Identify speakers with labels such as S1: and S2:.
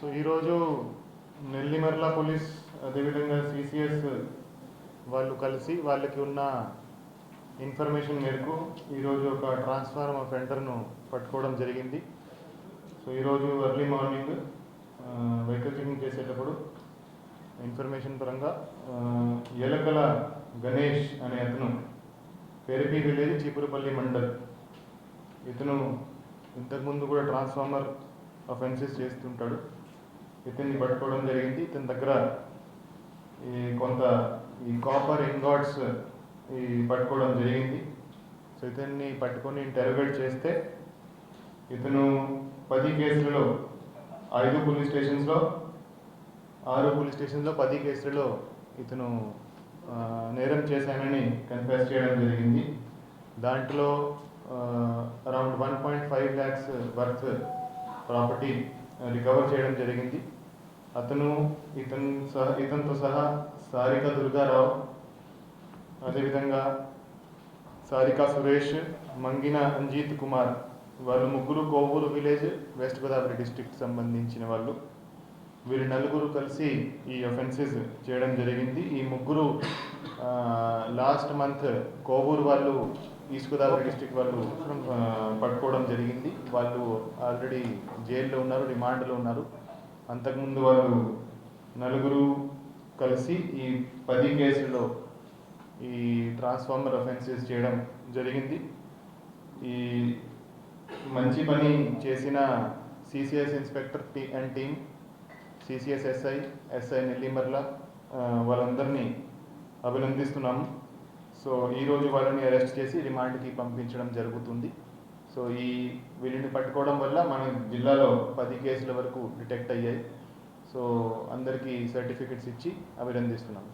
S1: So ఈరోజు Nellimarla police అదేవిధంగా CCS వాళ్ళు కలిసి వాళ్ళకి ఉన్న ఇన్ఫర్మేషన్ మేరకు ఈరోజు ఒక ట్రాన్స్ఫార్మర్ సెంటర్ను పట్టుకోవడం జరిగింది. సో ఈరోజు ఎర్లీ మార్నింగ్ వెహికల్ చెకింగ్ చేసేటప్పుడు ఇన్ఫర్మేషన్ పరంగా ఎలకల గణేష్ అనే అతను పెరిపి విలేజ్ చీపురుపల్లి మండల్. ఇతను ఇంతకుముందు కూడా ట్రాన్స్ఫార్మర్ అఫెన్సెస్ చేస్తుంటాడు. ఇతన్ని పట్టుకోవడం జరిగింది. ఇతని దగ్గర ఈ కొంత ఈ కాపర్ ఇంగాడ్స్ ఈ పట్టుకోవడం జరిగింది. సో ఇతన్ని పట్టుకొని ఇంటెరోగేట్ చేస్తే ఇతను పది కేసులలో ఐదు పోలీస్ స్టేషన్స్లో ఆరు పోలీస్ స్టేషన్లో పది కేసులలో ఇతను నేరం చేశానని కన్ఫెస్ చేయడం జరిగింది. దాంట్లో around one point five lakhs worth property recover చేయడం జరిగింది. అతను ఇతను సహా ఇతనితో సహా సారిక దుర్గారావు అదేవిధంగా సారికా సురేష్ మంగిన అంజీత్ కుమార్ వాళ్ళు ముగ్గురు Kovur village West Godavari district సంబంధించిన వాళ్ళు. వీరు నలుగురు కలిసి ఈ అఫెన్సెస్ చేయడం జరిగింది. ఈ ముగ్గురు లాస్ట్ మంత్ కోవూరు వాళ్ళు ఈస్ట్ గోదావరి డిస్ట్రిక్ట్ వాళ్ళు పట్టుకోవడం జరిగింది. వాళ్ళు ఆల్రెడీ జైల్లో ఉన్నారు రిమాండ్లో ఉన్నారు. అంతకుముందు వాళ్ళు నలుగురు కలిసి ఈ పది కేసుల్లో ఈ ట్రాన్స్ఫార్మర్ అఫెన్సెస్ చేయడం జరిగింది. ఈ మంచి పని చేసిన CCS inspector T and team CCS SI SI Nellimarla వాళ్ళందరినీ అభినందిస్తున్నాము. సో ఈరోజు వాళ్ళని అరెస్ట్ చేసి రిమాండ్కి పంపించడం జరుగుతుంది. సో ఈ వీళ్ళని పట్టుకోవడం వల్ల మన జిల్లాలో పది కేసుల వరకు డిటెక్ట్ అయ్యాయి. సో అందరికీ సర్టిఫికెట్స్ ఇచ్చి అభినందిస్తున్నాం